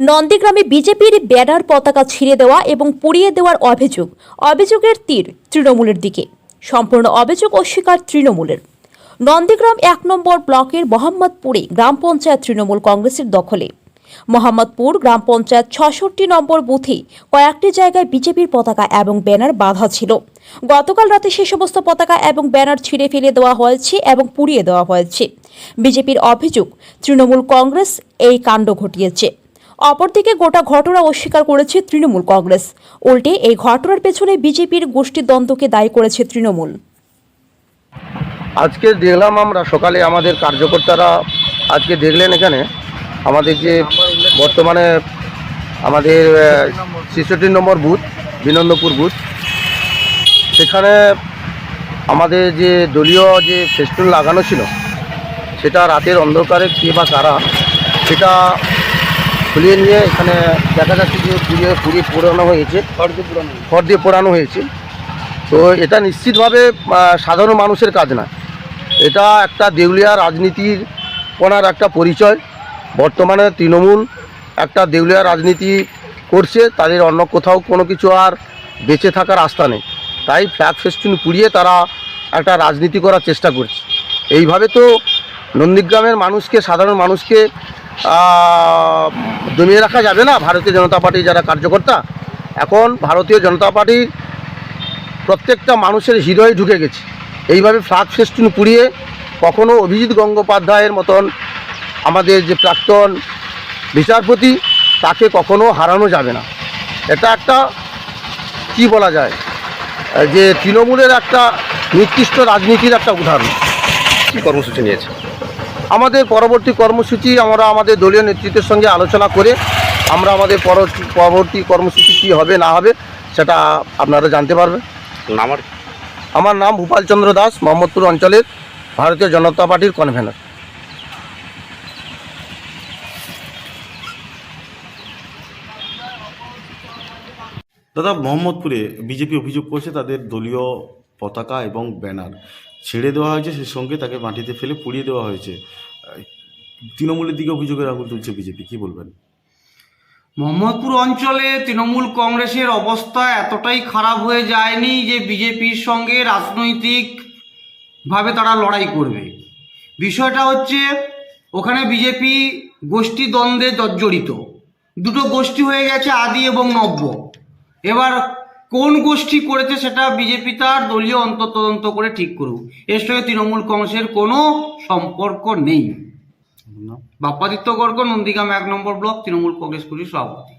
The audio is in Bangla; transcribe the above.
নন্দীগ্রামে বিজেপির ব্যানার পতাকা ছিঁড়ে দেওয়া এবং পুড়িয়ে দেওয়ার অভিযোগ, অভিযোগের তীর তৃণমূলের দিকে। সম্পূর্ণ অভিযোগ অস্বীকার তৃণমূলের। নন্দীগ্রাম এক নম্বর ব্লকের মোহাম্মদপুরে গ্রাম পঞ্চায়েত তৃণমূল কংগ্রেসের দখলে। মোহাম্মদপুর গ্রাম পঞ্চায়েত ছষট্টি নম্বর বুথে কয়েকটি জায়গায় বিজেপির পতাকা এবং ব্যানার বাধা ছিল। গতকাল রাতে সে সমস্ত পতাকা এবং ব্যানার ছিঁড়ে ফেলে দেওয়া হয়েছে এবং পুড়িয়ে দেওয়া হয়েছে। বিজেপির অভিযোগ, তৃণমূল কংগ্রেস এই কাণ্ড ঘটিয়েছে। অপরদিকে গোটা ঘটনা অস্বীকার করেছে তৃণমূল কংগ্রেস। উল্টে এই ঘটনার পেছনে বিজেপির গোষ্ঠীদ্বন্দ্বকে দায়ী করেছে তৃণমূল। আজকে দেখলাম আমরা সকালে আমাদের কার্যকর্তারা আজকে দেখলেন এখানে আমাদের যে বর্তমানে আমাদের ছেষট্টি নম্বর বুথ, বিনন্দপুর বুথ, সেখানে আমাদের যে দলীয় যে ফেস্টুন লাগানো ছিল, সেটা রাতের অন্ধকারে কে বা কারা, সেটা খুলিয়ে নিয়ে এখানে দেখা যাচ্ছে যে পুড়িয়ে পুড়িয়ে পোড়ানো হয়েছে। খড় দিয়ে পোড়ানো খড় দিয়ে পোড়ানো হয়েছে। তো এটা নিশ্চিতভাবে সাধারণ মানুষের কাজ না। এটা একটা দেউলিয়া রাজনীতির কোনার একটা পরিচয়। বর্তমানে তৃণমূল একটা দেউলিয়া রাজনীতি করছে তাদের অন্য কোথাও কোনো কিছু আর বেঁচে থাকার আস্থা নেই। তাই ফ্ল্যাগ ফেস্টুন পুড়িয়ে তারা একটা রাজনীতি করার চেষ্টা করছে। এইভাবে তো নন্দীগ্রামের মানুষকে সাধারণ মানুষকে দমিয়ে রাখা যাবে না। ভারতীয় জনতা পার্টির যারা কার্যকর্তা, এখন ভারতীয় জনতা পার্টির প্রত্যেকটা মানুষের হৃদয়ে ঢুকে গেছে। এইভাবে ফ্লাগ ফেস্টুন পুড়িয়ে কখনো অভিজিৎ গঙ্গোপাধ্যায়ের মতন আমাদের যে প্রাক্তন বিচারপতি, তাকে কখনো হারানো যাবে না। এটা একটা কি বলা যায়, যে তৃণমূলের একটা নির্দিষ্ট রাজনীতির একটা উদাহরণ। কি কর্মসূচি নিয়েছে? আমাদের পরবর্তী কর্মসূচি আমরা আমাদের দলীয় নেতৃত্বের সঙ্গে আলোচনা করে আমরা আমাদের পরবর্তী পরবর্তী কর্মসূচি কী হবে না হবে সেটা আপনারা জানতে পারবেন। আমার আমার নাম ভূপাল চন্দ্র দাস মোহাম্মদপুর অঞ্চলের ভারতীয় জনতা পার্টির কনভেনর দাদা মোহাম্মদপুরে বিজেপি অভিযোগ করছে তাদের দলীয় পতাকা এবং ব্যানার। ছেড়ে দেওয়া হয়েছে, সেই সঙ্গে তাকে মাটিতে ফেলে পুড়িয়ে দেওয়া হয়েছে। তৃণমূলের দিকে অভিযোগের আঙুল তুলছে বিজেপি, কি বলবেন? মোহাম্মদপুর অঞ্চলে তৃণমূল কংগ্রেসের অবস্থা এতটাই খারাপ হয়ে যায়নি যে বিজেপির সঙ্গে রাজনৈতিকভাবে তারা লড়াই করবে। বিষয়টা হচ্ছে, ওখানে বিজেপি গোষ্ঠী দ্বন্দ্বে জর্জরিত। দুটো গোষ্ঠী হয়ে গেছে আদি এবং নব্য। এবার কোন গোষ্ঠী করেছে সেটা বিজেপি তার দলীয় অন্ততদন্ত করে ঠিক করুক। এর সঙ্গে তৃণমূল কংগ্রেসের কোনো সম্পর্ক নেই। বাপ্পাদিত্য গর্গ নন্দীগ্রাম এক নম্বর ব্লক তৃণমূল কংগ্রেস কমিটির সভাপতি।